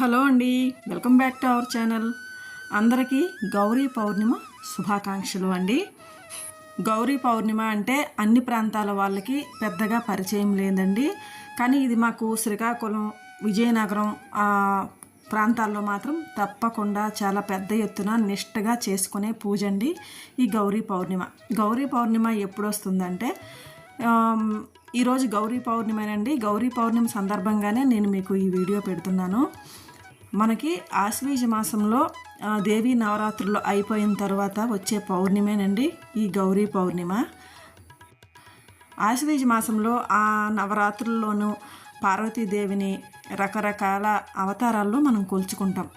Hello అండి. Welcome back to our channel. అందరికీ గౌరీ పౌర్ణిమ శుభాకాంక్షలు అండి. గౌరీ పౌర్ణిమ అంటే అన్ని ప్రాంతాల వాళ్ళకి పెద్దగా పరిచయం లేదండి. కానీ ఇది మాకు శ్రీకాకుళం విజయనగరం ప్రాంతాల్లో మాత్రం తప్పకుండా చాలా పెద్ద ఎత్తున నిష్టగా చేసుకునే పూజ అండి ఈ గౌరీ పౌర్ణిమ. గౌరీ పౌర్ణిమ ఎప్పుడు వస్తుందంటే ఈరోజు గౌరీ పౌర్ణిమేనండి. గౌరీ పౌర్ణిమ సందర్భంగానే నేను మీకు ఈ వీడియో పెడుతున్నాను. మనకి ఆశ్వీజ మాసంలో ఆ, దేవీ నవరాత్రులు అయిపోయిన తర్వాత వచ్చే పౌర్ణిమేనండి ఈ గౌరీ పౌర్ణిమ. ఆశ్వీజ మాసంలో ఆ నవరాత్రుల్లోనూ పార్వతీదేవిని రకరకాల అవతారాల్లో మనం కొలుచుకుంటాం.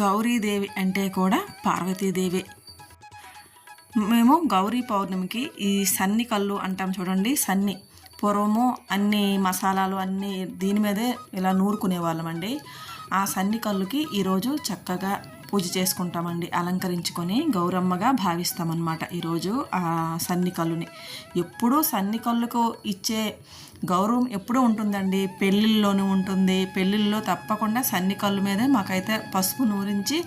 గౌరీదేవి అంటే కూడా పార్వతీదేవి. మేము గౌరీ పౌర్ణమికి ఈ సన్ని కళ్ళు అంటాం చూడండి సన్ని. పూర్వము అన్ని మసాలాలు అన్నీ దీని మీదే ఇలా నూరుకునే వాళ్ళమండి ఆ సన్ని కళ్ళుకి ఈరోజు చక్కగా పూజ చేసుకుంటామండి. అలంకరించుకొని గౌరమ్మగా భావిస్తామన్నమాట ఈరోజు ఆ సన్ని కళ్ళుని ఎప్పుడూ సన్ని కళ్ళుకు ఇచ్చే గౌరవం ఎప్పుడూ ఉంటుందండి. పెళ్ళిళ్ళలోనూ ఉంటుంది. పెళ్ళిళ్ళలో తప్పకుండా సన్ని కళ్ళు మీదే మాకైతే పసుపు నూరించి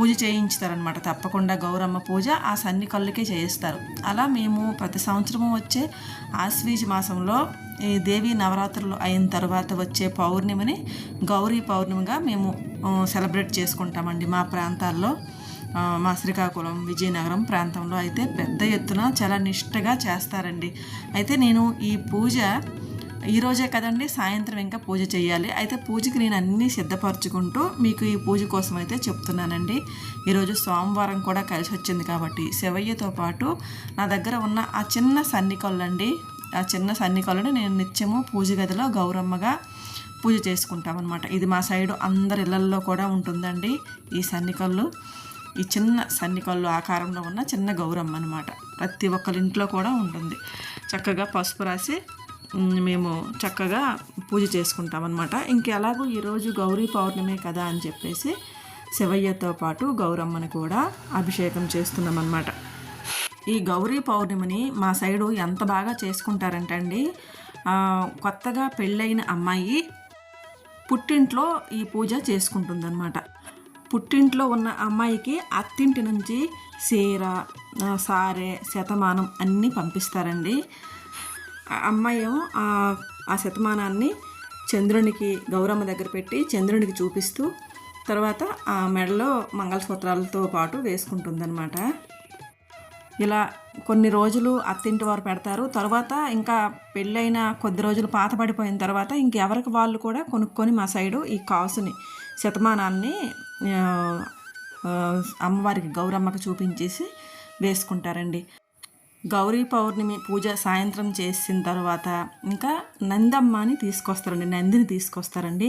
పూజ చేయించుతారనమాట తప్పకుండా గౌరమ్మ పూజ ఆ సన్ని కళ్ళకే చేయిస్తారు. అలా మేము ప్రతి సంవత్సరము వచ్చే ఆశ్వీజ మాసంలో ఈ దేవి నవరాత్రులు అయిన తర్వాత వచ్చే పౌర్ణిమని గౌరీ పౌర్ణమిగా మేము సెలబ్రేట్ చేసుకుంటామండి మా ప్రాంతాల్లో. మా శ్రీకాకుళం విజయనగరం ప్రాంతంలో అయితే పెద్ద ఎత్తున చాలా నిష్టగా చేస్తారండి. అయితే నేను ఈ పూజ ఈరోజే కదండి సాయంత్రం ఇంకా పూజ చేయాలి. అయితే పూజకి నేను అన్నీ సిద్ధపరచుకుంటూ మీకు ఈ పూజ కోసం అయితే చెప్తున్నానండి. ఈరోజు సోమవారం కూడా కలిసి వచ్చింది కాబట్టి శివయ్యతో పాటు నా దగ్గర ఉన్న ఆ చిన్న సన్నికొల్లండి ఆ చిన్న సన్నికొల్లని నేను నిత్యము పూజ గదిలో గౌరమ్మగా పూజ చేసుకుంటామన్నమాట. ఇది మా సైడు అందరి ఇళ్ళల్లో కూడా ఉంటుందండి ఈ సన్నికళ్ళు ఈ చిన్న సన్నికళ్ళు ఆకారంలో ఉన్న చిన్న గౌరమ్మ అనమాట ప్రతి ఒక్కరి ఇంట్లో కూడా ఉంటుంది. చక్కగా పసుపు రాసి మేము చక్కగా పూజ చేసుకుంటాం అనమాట ఇంకెలాగూ ఈరోజు గౌరీ పౌర్ణమే కదా అని చెప్పేసి శివయ్యతో పాటు గౌరమ్మని కూడా అభిషేకం చేస్తున్నాం అనమాట ఈ గౌరీ పౌర్ణమిని మా సైడు ఎంత బాగా చేసుకుంటారంటే అండి కొత్తగా పెళ్ళైన అమ్మాయి పుట్టింట్లో ఈ పూజ చేసుకుంటుందన్నమాట. పుట్టింట్లో ఉన్న అమ్మాయికి అత్తింటి నుంచి చీర సారే శతమానం అన్నీ పంపిస్తారండి. అమ్మాయి ఏమో ఆ ఆ శతమానాన్ని చంద్రునికి గౌరమ్మ దగ్గర పెట్టి చంద్రునికి చూపిస్తూ తర్వాత ఆ మెడలో మంగళసూత్రాలతో పాటు వేసుకుంటుందన్నమాట. ఇలా కొన్ని రోజులు అత్తింటి వారు పెడతారు. తర్వాత ఇంకా పెళ్ళైన కొద్ది రోజులు పాత పడిపోయిన తర్వాత ఇంకెవరికి వాళ్ళు కూడా కొనుక్కొని మా సైడు ఈ కాసుని శతమానాన్ని అమ్మవారికి గౌరమ్మకి చూపించేసి వేసుకుంటారండి. గౌరీ పౌర్ణమి పూజ సాయంత్రం చేసిన తర్వాత ఇంకా నందమ్మని తీసుకొస్తారండి నందిని తీసుకొస్తారండి.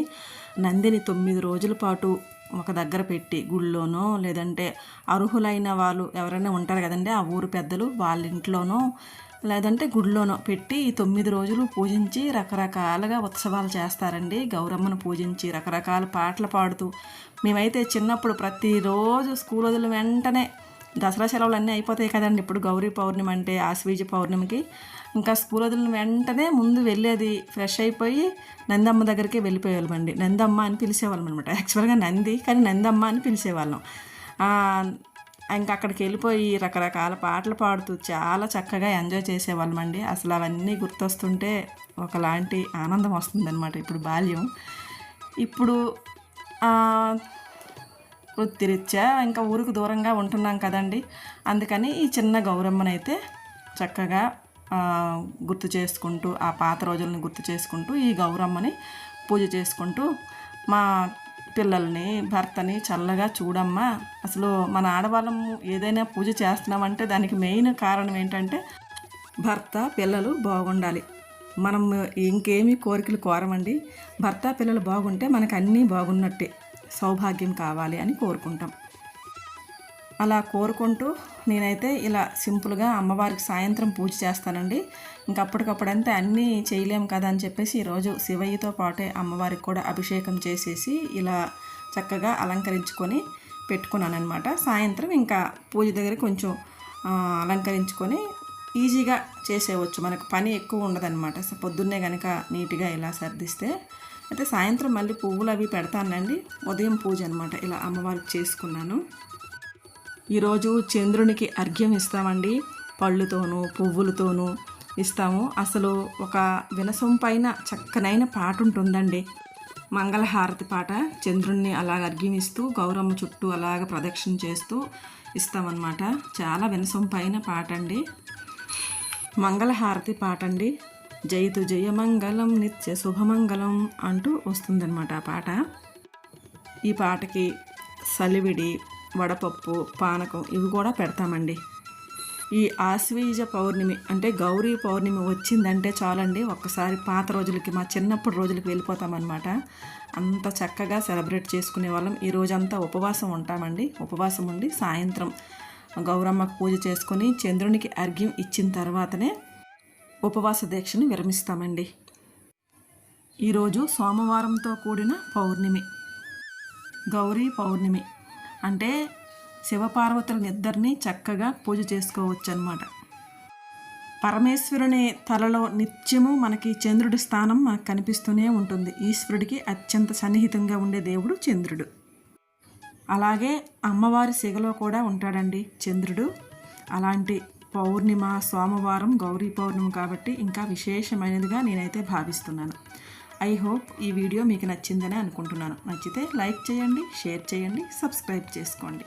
నందిని తొమ్మిది రోజుల పాటు ఒక దగ్గర పెట్టి గుళ్ళోనో లేదంటే అర్హులైన వాళ్ళు ఎవరైనా ఉంటారు కదండి ఆ ఊరు పెద్దలు వాళ్ళ ఇంట్లోనో లేదంటే గుడిలోనో పెట్టి ఈ తొమ్మిది రోజులు పూజించి రకరకాలుగా ఉత్సవాలు చేస్తారండి. గౌరమ్మను పూజించి రకరకాల పాటలు పాడుతూ మేమైతే చిన్నప్పుడు ప్రతిరోజు స్కూల్ వదిలిన వెంటనే దసరా సెలవులు అన్నీ అయిపోతాయి కదండి. ఇప్పుడు గౌరీ పౌర్ణమి అంటే ఆశ్వీజ పౌర్ణమికి. ఇంకా స్కూల్ వదిలిన వెంటనే ముందు వెళ్ళేది ఫ్రెష్ అయిపోయి నందమ్మ దగ్గరికి వెళ్ళిపోయేవాళ్ళమండి. నందమ్మ అని పిలిచేవాళ్ళం అనమాట యాక్చువల్గా నంది కానీ నందమ్మ అని పిలిచేవాళ్ళం. ఇంకా అక్కడికి వెళ్ళిపోయి రకరకాల పాటలు పాడుతూ చాలా చక్కగా ఎంజాయ్ చేసేవాళ్ళమండి. అసలు అవన్నీ గుర్తొస్తుంటే ఒకలాంటి ఆనందం వస్తుందన్నమాట. ఇప్పుడు బాల్యం. ఇప్పుడు వృత్తిరీత్యా ఇంకా ఊరికి దూరంగా ఉంటున్నాం కదండి. అందుకని ఈ చిన్న గౌరమ్మనైతే చక్కగా గుర్తు చేసుకుంటూ ఆ పాత రోజులను గుర్తు చేసుకుంటూ ఈ గౌరమ్మని పూజ చేసుకుంటూ మా పిల్లల్ని భర్తని చల్లగా చూడమ్మా. అసలు మన ఆడవాళ్ళము ఏదైనా పూజ చేస్తున్నామంటే దానికి మెయిన్ కారణం ఏంటంటే భర్త పిల్లలు బాగుండాలి. మనం ఇంకేమీ కోరికలు కోరమండి. భర్త పిల్లలు బాగుంటే మనకు అన్నీ బాగున్నట్టే. సౌభాగ్యం కావాలి అని కోరుకుంటాం. అలా కోరుకుంటూ నేనైతే ఇలా సింపుల్గా అమ్మవారికి సాయంత్రం పూజ చేస్తానండి. ఇంకా అప్పటికప్పుడంతే అన్నీ చేయలేం కదా అని చెప్పేసి ఈరోజు శివయ్యతో పాటే అమ్మవారికి కూడా అభిషేకం చేసేసి ఇలా చక్కగా అలంకరించుకొని పెట్టుకున్నాను అనమాట సాయంత్రం ఇంకా పూజ దగ్గర కొంచెం అలంకరించుకొని ఈజీగా చేసేయవచ్చు మనకు పని ఎక్కువ ఉండదన్నమాట. పొద్దున్నే కనుక నీట్గా ఇలా సర్దిస్తే అయితే సాయంత్రం మళ్ళీ పువ్వులు అవి పెడతానండి. ఉదయం పూజ అనమాట ఇలా అమ్మవారికి చేసుకున్నాను. ఈరోజు చంద్రునికి అర్ఘ్యం ఇస్తామండి. పళ్ళుతోనూ పువ్వులతోనూ ఇస్తాము. అసలు ఒక వినసం పైన చక్కనైన పాట ఉంటుందండి. మంగళహారతి పాట. చంద్రుణ్ణి అలాగ అర్ఘ్యం ఇస్తూ గౌరమ్మ చుట్టూ అలాగ ప్రదక్షిణ చేస్తూ ఇస్తామన్నమాట. చాలా వినసం పైన పాట అండి. మంగళహారతి పాట అండి. జయతు జయమంగళం నిత్య శుభమంగళం అంటూ వస్తుందన్నమాట ఆ పాట. ఈ పాటకి సలివిడి వడపప్పు పానకం ఇవి కూడా పెడతామండి. ఈ ఆశ్వీజ పౌర్ణమి అంటే గౌరీ పౌర్ణమి వచ్చిందంటే చాలండి. ఒక్కసారి పాత రోజులకి మా చిన్నప్పుడు రోజులకి వెళ్ళిపోతామన్నమాట. అంత చక్కగా సెలబ్రేట్ చేసుకునే వాళ్ళం. ఈ రోజంతా ఉపవాసం ఉంటామండి. ఉపవాసం ఉండి సాయంత్రం గౌరమ్మకు పూజ చేసుకొని చంద్రునికి అర్ఘ్యం ఇచ్చిన తర్వాతనే ఉపవాస దీక్షను విరమిస్తామండి. ఈరోజు సోమవారంతో కూడిన పౌర్ణమి. గౌరీ పౌర్ణమి అంటే శివపార్వతులని ఇద్దరిని చక్కగా పూజ చేసుకోవచ్చు అనమాట పరమేశ్వరుని తలలో నిత్యము మనకి చంద్రుడి స్థానం మనకు కనిపిస్తూనే ఉంటుంది. ఈశ్వరుడికి అత్యంత సన్నిహితంగా ఉండే దేవుడు చంద్రుడు. అలాగే అమ్మవారి సిగలో కూడా ఉంటాడండి చంద్రుడు. అలాంటి పౌర్ణిమ సోమవారం గౌరీ పౌర్ణిమ కాబట్టి ఇంకా విశేషమైనదిగా నేనైతే భావిస్తున్నాను. ఐ హోప్ ఈ వీడియో మీకు నచ్చిందని అనుకుంటున్నాను. నచ్చితే లైక్ చేయండి షేర్ చేయండి సబ్స్క్రైబ్ చేసుకోండి.